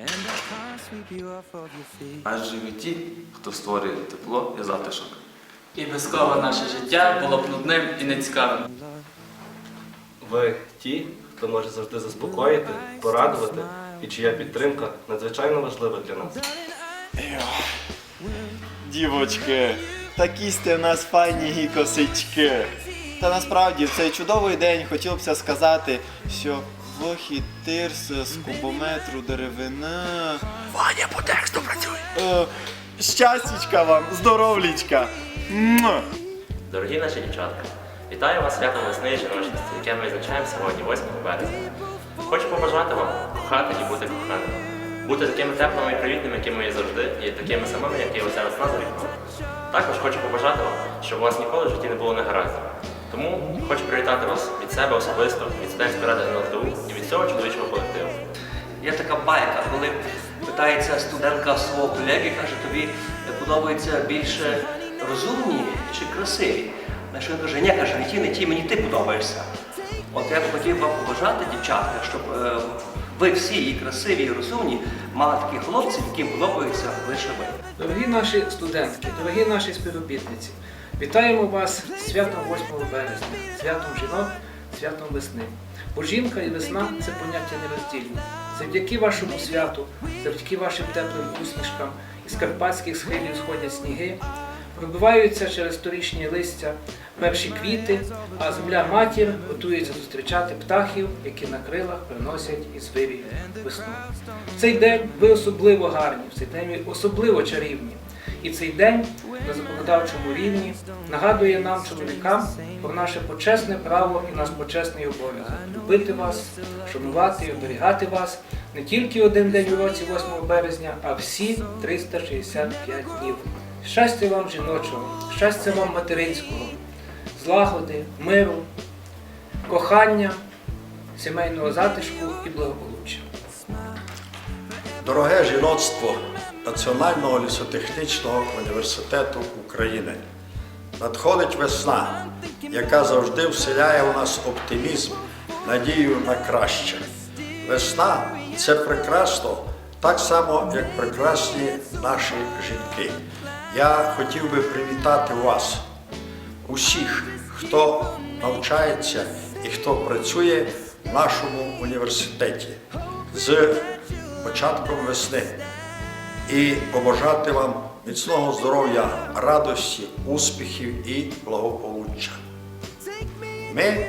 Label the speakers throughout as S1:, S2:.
S1: And I can't sweep you off of your feet.
S2: Адже ви ті, хто створює тепло і затишок.
S3: І без кого наше життя було б нудним і нецікавим.
S4: Ви ті, хто може завжди заспокоїти, порадувати, і чия підтримка надзвичайно важлива для нас.
S5: Дівочки, такі сте в нас файні косички. Та насправді в цей чудовий день хотілося сказати, що вохід тирс з кубометру деревина. Ваня по тексту працює. Е, щастячка вам, здоровлічка. Муа.
S6: Дорогі наші дівчатка, вітаю вас святом весни і жіночності, яке ми відзначаємо сьогодні, 8 березня. Хочу побажати вам кохати і бути коханими. Бути такими теплими і привітними, якими є завжди, і такими самими, як є оця весна за. Також хочу побажати вам, щоб у вас ніколи в житті не було негараздів. Тому хочу привітати вас від себе особисто, від студентської ради НЛТУ і від цього чоловічого колективу.
S7: Є така байка, коли питається студентка свого колеги, каже, тобі подобаються більше розумні чи красиві. На що він каже, ні, каже, не ті, не ті, мені ти подобаєшся. От я б хотів вам побажати, дівчатка, щоб е, ви всі і красиві, і розумні мали таких хлопців, яким подобаються лише ви.
S8: Дорогі наші студентки, дорогі наші співробітниці, вітаємо вас святом 8 березня, святом жінок, святом весни. Бо жінка і весна це поняття нероздільні. Завдяки вашому святу, завдяки вашим теплим усмішкам із карпатських схилів сходять сніги, пробиваються через торічні листя перші квіти, а земля матір готується зустрічати птахів, які на крилах приносять із вирію весну. В цей день ви особливо гарні, в цей день ви особливо чарівні. І цей день на законодавчому рівні нагадує нам, чоловікам, про наше почесне право і наш почесний обов'язок любити вас, шанувати і оберігати вас не тільки один день у році, 8 березня, а всі 365 днів. Щастя вам жіночого, щастя вам материнського, злагоди, миру, кохання, сімейного затишку і благополуччя.
S9: Дороге жіноцтво Національного лісотехнічного університету України. Надходить весна, яка завжди вселяє у нас оптимізм, надію на краще. Весна це прекрасно, так само, як прекрасні наші жінки. Я хотів би привітати вас, усіх, хто навчається і хто працює в нашому університеті з початком весни і побажати вам міцного здоров'я, радості, успіхів і благополуччя. Ми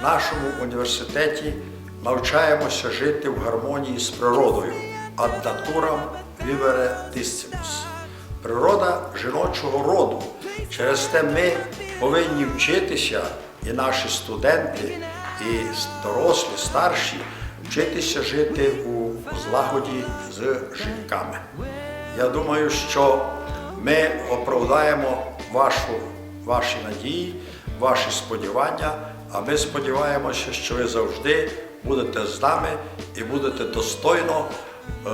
S9: в нашому університеті навчаємося жити в гармонії з природою, ad naturam vivere distimus. Природа жіночого роду. Через те ми повинні вчитися, і наші студенти, і дорослі, старші, вчитися жити у злагоді з жінками. Я думаю, що ми оправдаємо вашу, ваші надії, ваші сподівання, а ми сподіваємося, що ви завжди будете з нами і будете достойно е,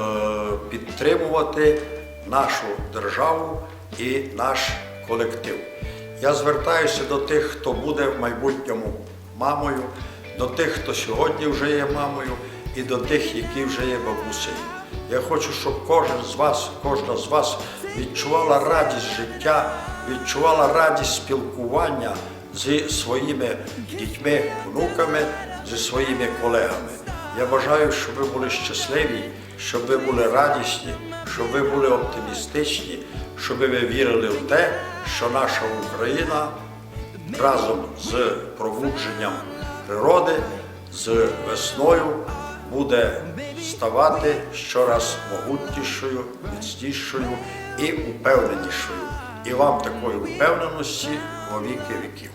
S9: підтримувати нашу державу і наш колектив. Я звертаюся до тих, хто буде в майбутньому мамою, до тих, хто сьогодні вже є мамою, і до тих, які вже є бабусею. Я хочу, щоб кожен з вас, кожна з вас відчувала радість життя, відчувала радість спілкування зі своїми дітьми, внуками, зі своїми колегами. Я бажаю, щоб ви були щасливі, щоб ви були радісні, щоб ви були оптимістичні, щоб ви вірили в те, що наша Україна разом з пробудженням природи, з весною буде ставати щораз могутнішою, міцнішою і упевненішою. І вам такої впевненості во віки віків.